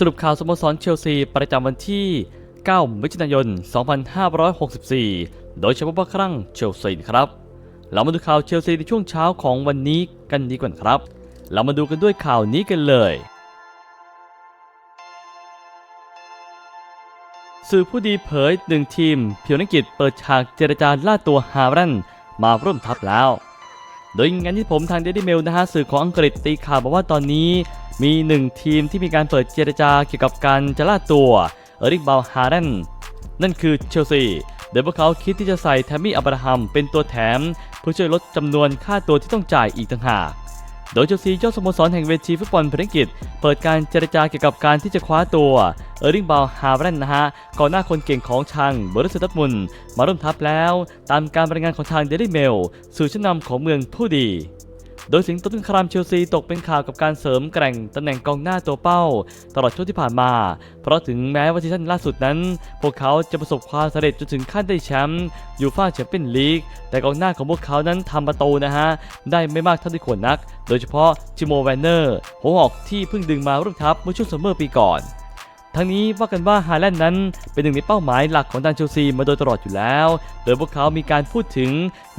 สรุปข่าวสโมสรเชลซีประจำวันที่ 9 มิถุนายน 2564 โดยเฉพาะครั้งเชลซีครับ เรามาดูข่าวเชลซีในช่วงเช้าของวันนี้กันดีกว่าครับ เรามาดูกันด้วยข่าวนี้กันเลยสื่อผู้ดีเผยหนึ่งทีมเพียวนักกิจเปิดฉากเจรจาล่าตัวฮารันมาร่วมทัพแล้ว โดยงานที่ผมทางเดลี่เมลนะฮะสื่อของอังกฤษตีข่าวบอกว่าตอนนี้มีหนึ่งทีมที่มีการเปิดเจรจาเกี่ยวกับการจะล่าตัวเอริกบาลฮารันนั่นคือเชลซีโดยพวกเขาคิดที่จะใส่แทมมี่อับราฮัมเป็นตัวแถม เพื่อช่วยลดจำนวนค่าตัวที่ต้องจ่ายอีกต่างหาก โดยเชลซีเจ้าสโมสรแห่งเวทีฟุตบอลพรีเมียร์ลีกเปิดการเจรจาเกี่ยวกับการที่จะคว้าตัวเออริงบาลฮาร์เรนนะฮะก่อนหน้าคนเก่งของทางบริษัทดัตมุนมาร่วมทัพแล้ว ตามการรายงานของทางเดลี่เมลสื่อชั้นนำของเมืองผู้ดี โดยสิงโตตุนครามเชลซีตกเป็นข่าวกับการเสริมแกร่งตำแหน่งกองหน้าตัวเป้า ตลอดช่วงที่ผ่านมา เพราะถึงแม้ว่าซีซั่นล่าสุดนั้น พวกเขาจะประสบความสำเร็จจนถึงขั้นได้แชมป์ยูฟ่าแชมเปี้ยนลีกแต่กองหน้าของพวกเขานั้นทำประตูนะฮะได้ไม่มากเท่าที่ควรนัก โดยเฉพาะจิโมแวนเนอร์หัวหอกที่เพิ่งดึงมาร่วมทัพเมื่อช่วงซัมเมอร์ปีก่อน ทั้งนี้ว่ากันว่าฮาแลนด์นั้นเป็นหนึ่งในเป้าหมายหลักของทางเชลซีมาโดยตลอดอยู่แล้ว โดยพวกเขามีการพูดถึง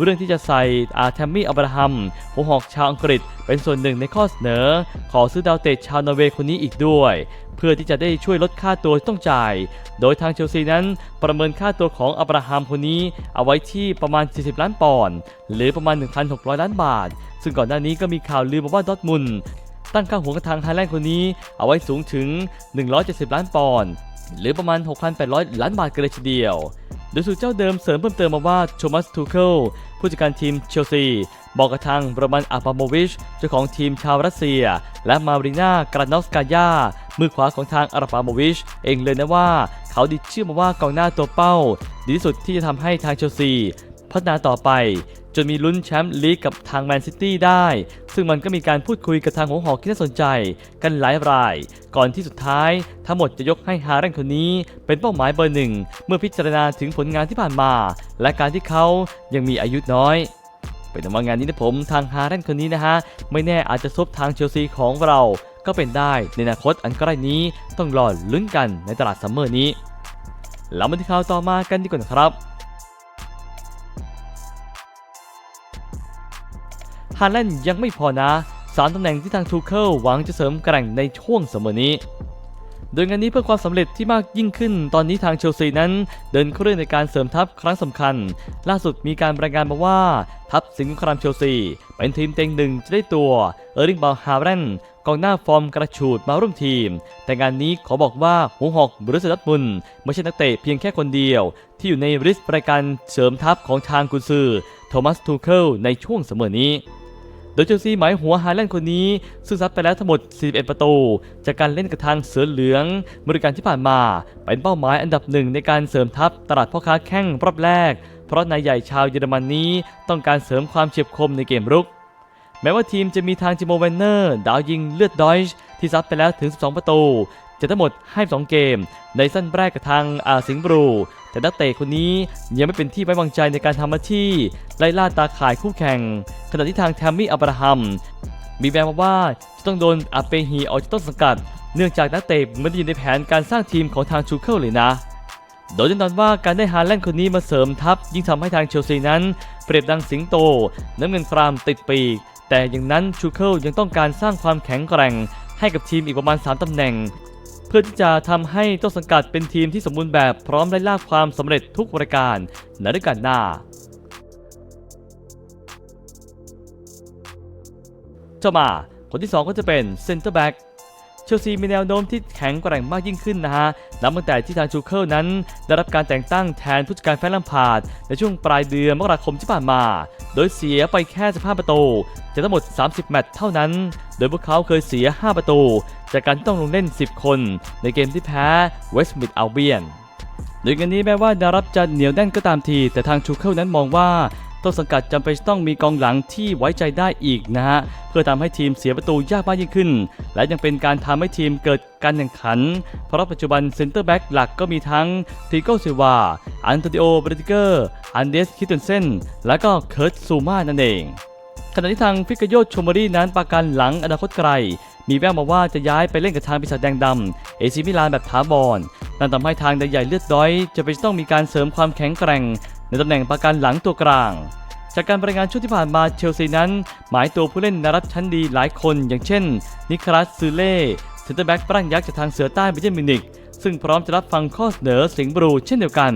เรื่องที่จะใส่อาแทมมี่อับราฮัมหัวหอกชาวอังกฤษ เป็นส่วนหนึ่งในข้อเสนอ ขอซื้อดาวเตะชาวนอร์เวย์คนนี้อีกด้วย เพื่อที่จะได้ช่วยลดค่าตัวที่ต้องจ่าย โดยทางเชลซีนั้นประเมินค่าตัวของอับราฮัมคนนี้เอาไว้ที่ประมาณ 40 ล้านปอนด์หรือประมาณ 1,600 ล้านบาท ซึ่งก่อนหน้านี้ก็มีข่าวลือมาว่าดอทมุน ตั้งค่าหัวกระทางไฮแลนด์คนนี้ เอาไว้สูงถึง 170 ล้านปอนด์หรือประมาณ 6,800 ล้านบาทกันเลยทีเดียว โดยสูตรเจ้าเดิมเสริมเพิ่มเติมมาว่าโทมัสทูเคิลผู้จัดการทีมเชลซี บอกกับทางโรมันอาปาโมวิช เจ้าของทีมชาวรัสเซีย และมาริน่ากรานอสกายา มือขวาของทางอาราปาโมวิช เองเลยนะว่า เขาดิเชื่อมาว่ากองหน้าตัวเป้า ดีที่สุดที่จะทำให้ทางเชลซี พัฒนาต่อไป จนมีลุ้นแชมป์ลีกกับทางแมนซิตี้ได้ ซึ่งมันก็มีการพูดคุยกับทางหัวหอกที่น่าสนใจ กันหลายราย ก่อนที่สุดท้าย ทั้งหมดจะยกให้ฮาแรนคนนี้ เป็นเป้าหมายเบอร์หนึ่ง เมื่อพิจารณาถึงผลงานที่ผ่านมา และการที่เขายังมีอายุน้อยเป็นว่างานนี้นะผมทางฮาแรนคนนี้นะฮะ ไม่แน่อาจจะซบทางเชลซีของเราก็เป็นได้ในอนาคตอันใกล้นี้ต้องรอลุ้นกันในตลาดซัมเมอร์นี้แล้วมาที่ข่าวต่อมากันดีกว่านะครับ ฮาแลนด์ยังไม่พอนะสามตำแหน่งที่ทางทูเคิลหวังจะเสริมแกร่งในช่วงเสมอนี้ โดยงานนี้เพื่อความสำเร็จที่มากยิ่งขึ้น ตอนนี้ทางเชลซีนั้น เดินเครื่องในการเสริมทัพครั้งสำคัญ ล่าสุดมีการรายงานมาว่า ทัพสิงห์สงครามเชลซี เป็นทีมเต็งหนึ่งจะได้ตัวเออริงบาลฮาร์เรนกองหน้าฟอร์มกระฉูดมาร่วมทีม แต่งานนี้ขอบอกว่าหัวหอกบริสดัตมุนไม่ใช่นักเตะเพียงแค่คนเดียว ที่อยู่ในริสต์รายการเสริมทัพของทางกุนซือโทมัสทูเคิลในช่วงเสมอนี้ ดยเชลซีหมายหัวฮาแลนด์คนนี้ ซึ่งซัดไปแล้วทั้งหมด 41 ประตู จากการเล่นกับทางเสือเหลืองบริการที่ผ่านมา เป็นเป้าหมายอันดับหนึ่งในการเสริมทัพตลาดพ่อค้าแข้งรอบแรก เพราะนายใหญ่ชาวเยอรมันนี้ต้องการเสริมความเฉียบคมในเกมรุก แม้ว่าทีมจะมีทางจิโมเวนเนอร์ดาวยิงเลือดดอยช์ที่ซัดไปแล้วถึง 12 ประตูจะทั้งหมดให้2เกม ในสั้นแรกกับทางอาสิงบรู แต่นักเตะคนนี้ยังไม่เป็นที่ไว้วางใจในการทำหน้าที่ไล่ล่าตาข่ายคู่แข่ง ขณะที่ทางแทมมี่อับราฮัม มีแววมาว่าจะต้องโดนอาเปฮีออกจากต้นสังกัด เนื่องจากนักเตะไม่ได้อยู่ในแผนการสร้างทีมของทางชูเคิลเลยนะ โดยแน่นอนว่าการได้ฮาแลนด์คนนี้มาเสริมทัพ ยิ่งทำให้ทางเชลซีนั้น เปรียบดังสิงโต น้ำเงินครามติดปีก แต่อย่างนั้นชูเคิลยังต้องการสร้างความแข็งแกร่ง ให้กับทีมอีกประมาณ 3ตำแหน่ง เพื่อที่จะทำให้ต้นสังกัดเป็นทีมที่สมบูรณ์แบบพร้อมไล่ล่าความสำเร็จทุกปรายการในฤดูกาลหน้าเจ้ามาคนที่ 2 ก็จะเป็นเซนเตอร์แบ็กเชลซีมีแนวโน้มที่แข็งแกร่งมากยิ่งขึ้นนะฮะ นับตั้งแต่ที่ทางจูเคิลนั้น ได้รับการแต่งตั้งแทนผู้จัดการแฟนลัมพาร์ดในช่วงปลายเดือนมกราคมที่ผ่านมา โดยเสียไปแค่ 15 ประตูจากทั้งหมด 30 แมตช์เท่านั้น โดยพวกเขาเคยเสีย 5 ประตู จากการที่ต้องลงเล่น 10 คน ในเกมที่แพ้เวสต์มิดอัลเบียนโดยงานนี้แม้ว่าดารับจะเหนียวแน่นก็ตามที แต่ทางชูเคิลนั้นมองว่า ต้นสังกัดจำเป็นต้องมีกองหลังที่ไว้ใจได้อีกนะฮะ เพื่อทำให้ทีมเสียประตูยากมากยิ่งขึ้น และยังเป็นการทำให้ทีมเกิดการแข่งขัน เพราะปัจจุบันเซนเตอร์แบ็กหลักก็มีทั้งทิโกซิวา อันโตนิโอเบรติเกอร์ อันเดสคิตเทนเซน และก็เคิร์ตซูมานั่นเอง ขณะที่ทางฟิกาโยชมอรี่นั้นประกันหลังอนาคตไกล มีแววมาว่าจะย้ายไปเล่นกับทางปีศาจแดงดำเอซิมิลานแบบถาวรนั่นทำให้ทางแดงใหญ่เลือดด้อยจะเป็นต้องมีการเสริมความแข็งแกร่ง ในตำแหน่งประกันหลังตัวกลาง จากการรายงานช่วงที่ผ่านมาเชลซีนั้น หมายตัวผู้เล่นนารับชั้นดีหลายคน อย่างเช่น นิคลัสซูเล่เซนเตอร์แบ็กปร้งยักษ์จากทางเสือใต้เบเจนมินิกซึ่งพร้อมจะรับฟังข้อเสนอสิงบรูเช่นเดียวกัน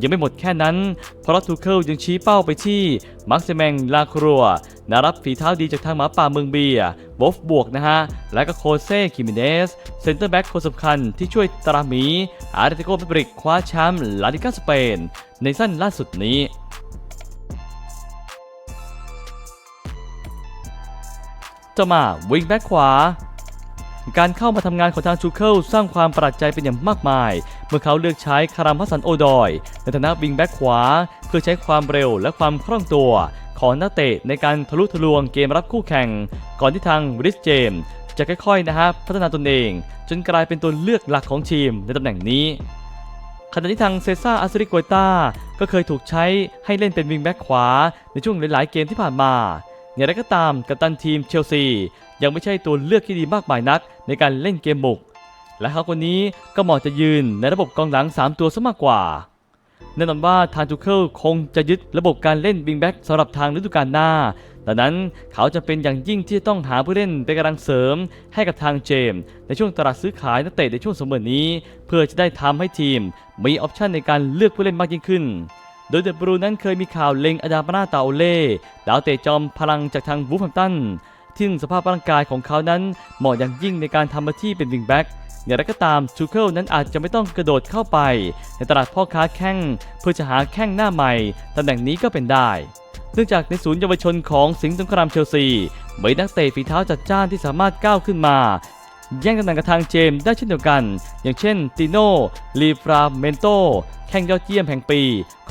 ยังไม่หมดแค่นั้น เพราะทูเคิลยังชี้เป้าไปที่มาร์คเซแมงลาครัวนารับฝีเท้าดีจากทางหมาป่าเมืองเบียบอฟบวกนะฮะ และก็โคเซ่คิมิเนส เซนเตอร์แบ็กคนสำคัญที่ช่วยตราหมี อาร์เตโกเปบริกคว้าแชมป์ลาลิกาสเปน ในสั้นล่าสุดนี้จะมาวิงแบ็กขวา การเข้ามาทำงานของทางชูเคิลสร้างความประหลาดใจเป็นอย่างมากมาย เมื่อเขาเลือกใช้คารัมพัสันโอดอย ในฐานะวิงแบ็กขวา เพื่อใช้ความเร็วและความคล่องตัวของนักเตะในการทะลุทะลวงเกมรับคู่แข่ง ก่อนที่ทางริสเจมส์จะค่อยๆนะฮะพัฒนาตนเอง จนกลายเป็นตัวเลือกหลักของทีมในตำแหน่งนี้ขณะที่ทางเซซ่าอาซริโกตาก็เคยถูกใช้ให้เล่นเป็นวิงแบ็กขวา ในช่วงหลายๆเกมที่ผ่านมาอย่างไรก็ตามกัปตันทีมเชลซี ยังไม่ใช่ตัวเลือกที่ดีมากมายนักในการเล่นเกมบุก และเขาคนนี้ก็เหมาะจะยืนในระบบกองหลัง 3 ตัวซะมากกว่า แน่นอนว่าทางทูเคิลคงจะยึดระบบการเล่นวิงแบ็กสำหรับทางฤดูกาลหน้า ดังนั้นเขาจะเป็นอย่างยิ่งที่จะต้องหาผู้เล่นเป็นกำลังเสริมให้กับทางเจมส์ในช่วงตลาดซื้อขายนักเตะในช่วงสมเมอนี้ เพื่อจะได้ทำให้ทีมมีออปชันในการเลือกผู้เล่นมากยิ่งขึ้นโดยเดบรูนั้นเคยมีข่าวเล็งอดาปนาตาโอเล่ดาวเตะจอมพลังจากทางวูฟแฮมตัน ซึ่งสภาพร่างกายของเขานั้นเหมาะอย่างยิ่งในการทำหน้าที่เป็นวิงแบ็กอย่างไรก็ตามชูเคิลนั้นอาจจะไม่ต้องกระโดดเข้าไป ในตลาดพ่อค้าแข้งเพื่อจะหาแข้งหน้าใหม่ตำแหน่งนี้ก็เป็นได้ เนื่องจากในศูนย์เยาวชนของสิงห์สงครามเชลซีมีนักเตะฝีเท้าจัดจ้านที่สามารถก้าวขึ้นมา แย่งตำแหน่งกับทางเจมส์ได้เช่นเดียวกัน อย่างเช่นติโน่ลีฟราเมนโตแข่งยอดเยี่ยมแห่งปี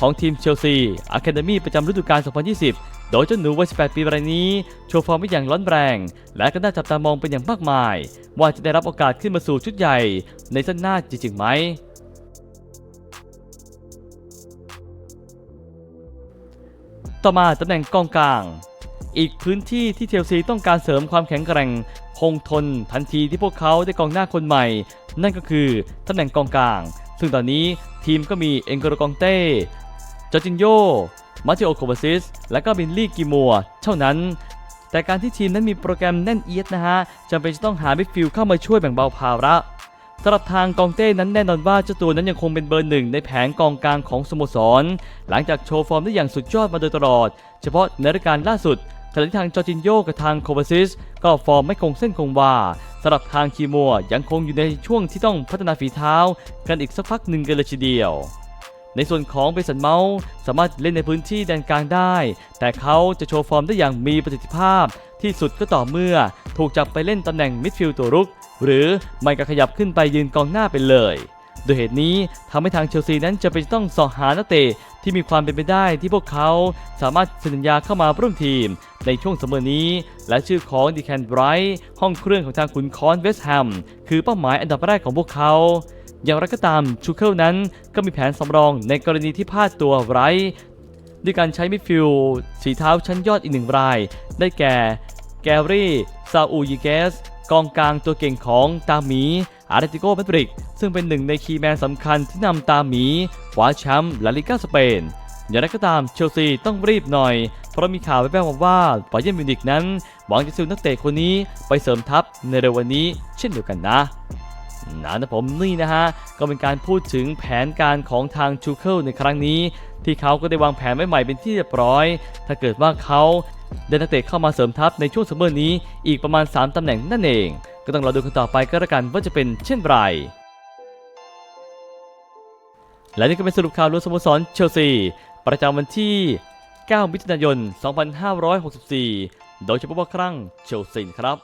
ของทีมเชลซีอะคาเดมี่ประจำฤดูกาล 2020 โดยเจ้าหนูวัย 18 ปีรายนี้ โชว์ฟอร์มได้อย่างร้อนแรง และก็น่าจับตามองเป็นอย่างมากมาย ว่าจะได้รับโอกาสขึ้นมาสู่ชุดใหญ่ ในสั้นหน้าจริงๆไหม ต่อมาตำแหน่งกองกลาง อีกพื้นที่ที่เชลซีต้องการเสริมความแข็งแกร่ง คงทนทันทีที่พวกเขาได้กองหน้าคนใหม่ นั่นก็คือตำแหน่งกองกลาง ซึ่งตอนนี้ทีมก็มีเอ็นโกโรกองเต้จอร์จินโย มาติโอโคบาซิส และก็บินลี่กิมัวเท่านั้น แต่การที่ทีมนั้นมีโปรแกรมแน่นเอียดนะฮะจำเป็นจะต้องหามิดฟิลด์เข้ามาช่วยแบ่งเบาภาระสำหรับทางกองเต้นั้นแน่นอนว่าเจ้าตัวนั้นยังคงเป็นเบอร์หนึ่งในแผงกองกลางของสโมสร หลังจากโชว์ฟอร์มได้อย่างสุดยอดมาโดยตลอด เฉพาะในรายการล่าสุดขณะที่ทางจอร์จินโยกับทางโคบาซิส ก็ฟอร์มไม่คงเส้นคงวาสำหรับทางคีมัวยังคงอยู่ในช่วงที่ต้องพัฒนาฝีเท้า กันอีกสักพักหนึ่งกันเลยทีเดียว ในส่วนของเบสันเมาส์สามารถเล่นในพื้นที่แดนกลางได้ แต่เขาจะโชว์ฟอร์มได้อย่างมีประสิทธิภาพ ที่สุดก็ต่อเมื่อ ถูกจับไปเล่นตำแหน่งมิดฟิลด์ตัวรุก หรือไม่ก็ขยับขึ้นไปยืนกองหน้าไปเลย โดยเหตุนี้ทำให้ทางเชลซีนั้นจะเป็นต้องสอหานักเตะที่มีความเป็นไปได้ที่พวกเขาสามารถเซ็นสัญญาเข้ามาร่วมทีม ในช่วงเสมอนี้ และชื่อของดีแคนไบรท์ห้องเครื่องของทางขุนคอนเวสต์แฮมคือเป้าหมายอันดับแรกของพวกเขา อย่างไรก็ตามชูเคิลนั้นก็มีแผนสำรองในกรณีที่พลาดตัวไรท์ด้วยการใช้มิดฟิลด์สีเท้าชั้นยอดอีกหนึ่งราย ได้แก่ แกรี่ซาอูยิเกส กองกลางตัวเก่งของตาหมี อาร์เตติโกมาดริดซึ่งเป็นหนึ่งในคีย์แมนสำคัญที่นำตาหมีคว้าแชมป์ลาลิกาสเปน อย่างไรก็ตามเชลซีต้องรีบหน่อย เพราะมีข่าวแว่วๆมาว่าบาเยนมิวนิกนั้นหวังจะซื้อนักเตะคนนี้ไปเสริมทัพในเร็ววันนี้เช่นเดียวกันนะ นะนะผมนี่นะฮะ ก็เป็นการพูดถึงแผนการของทางชูเคิลในครั้งนี้ ที่เขาก็ได้วางแผนไว้ใหม่เป็นที่เรียบร้อย ถ้าเกิดว่าเขาได้นักเตะเข้ามาเสริมทัพในช่วงซัมเมอร์นี้อีกประมาณ 3 ตำแหน่งนั่นเอง ก็ต้องรอดูกันต่อไปก็แล้วกันว่าจะเป็นเช่นไรและนี่ก็เป็นสรุปข่าวรวมสโมสรเชลซี ประจำวันที่ 9 มิถุนายน 2564 โดยเฉพาะว่าครั้งเชลซีครับ